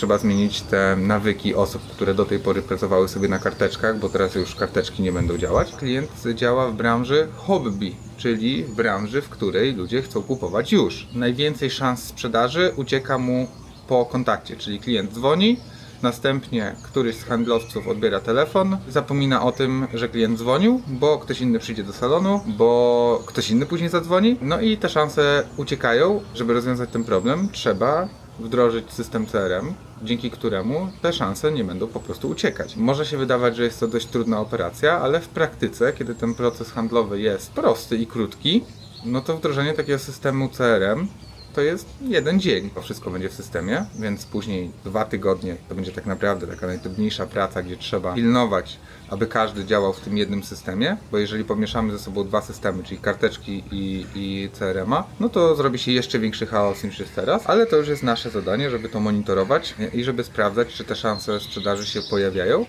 trzeba zmienić te nawyki osób, które do tej pory pracowały sobie na karteczkach, bo teraz już karteczki nie będą działać. Klient działa w branży hobby, czyli w branży, w której ludzie chcą kupować już. Najwięcej szans sprzedaży ucieka mu po kontakcie, czyli klient dzwoni, Następnie któryś z handlowców odbiera telefon, zapomina o tym, że klient dzwonił, bo ktoś inny przyjdzie do salonu, bo ktoś inny później zadzwoni. No i te szanse uciekają. Żeby rozwiązać ten problem, trzeba wdrożyć system CRM, dzięki któremu te szanse nie będą po prostu uciekać. Może się wydawać, że jest to dość trudna operacja, ale w praktyce, kiedy ten proces handlowy jest prosty i krótki, no to wdrożenie takiego systemu CRM to jest jeden dzień. To wszystko będzie w systemie, więc później dwa tygodnie to będzie tak naprawdę taka najtrudniejsza praca, gdzie trzeba pilnować, aby każdy działał w tym jednym systemie, bo jeżeli pomieszamy ze sobą dwa systemy, czyli karteczki i, i CRM-a, no to zrobi się jeszcze większy chaos niż jest teraz, ale to już jest nasze zadanie, żeby to monitorować i żeby sprawdzać, czy te szanse sprzedaży się pojawiają.